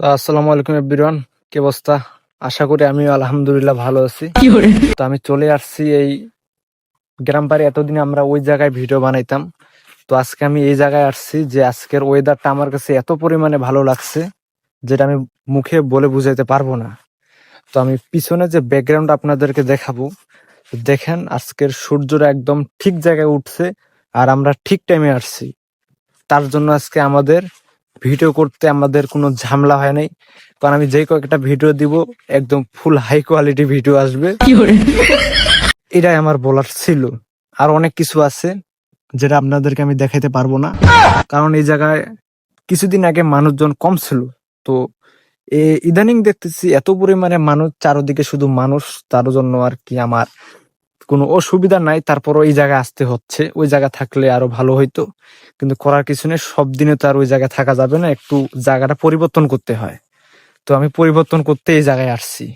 তো আসসালামু আলাইকুম এভরিওয়ান কি অবস্থা? আশা করি আমি আলহামদুলিল্লাহ ভালো আছি। তো আমি চলে আসছি এই গ্রাম বাড়ি এতদিন আমরা ওই জায়গায় ভিডিও বানাইতাম। তো আজকে আমি এই জায়গায় আসছি যে আজকের ওয়েদারটা আমার কাছে এত পরিমাণে ভালো লাগছে যেটা আমি মুখে বলে বুঝাইতে পারব না। তো আমি পিছনে যে ব্যাকগ্রাউন্ড আপনাদেরকে দেখাবো দেখেন আজকের সূর্যটা একদম ঠিক জায়গায় উঠছে আর আমরা ঠিক টাইমে আসছি। তার জন্য আজকে আমাদের ভিডিও করতে আমাদের কোনো ঝামেলা হয় নাই। কারণ আমি যে কয়েকটা ভিডিও দিব একদম ফুল হাই কোয়ালিটি ভিডিও আসবে। এটাই আমার বলার ছিল। আর অনেক কিছু আছে যেটা আপনাদেরকে আমি দেখাইতে পারব না। কারণ এই জায়গায় কিছুদিন আগে মানুষজন কম ছিল। তো ইদানিং দেখতেছি এত পরিমাণে মানুষ চারদিকে শুধু মানুষ তার জন্য আর কি আমার কোনো অসুবিধা নাই তারপর ওই জায়গায় আসতে হচ্ছে। ওই জায়গা থাকলে আরও ভালো হইতো। কিন্তু করার কিছু নেই, সব দিনে তো আর ওই জায়গায় থাকা যাবে না, একটু জায়গাটা পরিবর্তন করতে হয়। তো আমি পরিবর্তন করতে এই জায়গায় আসছি।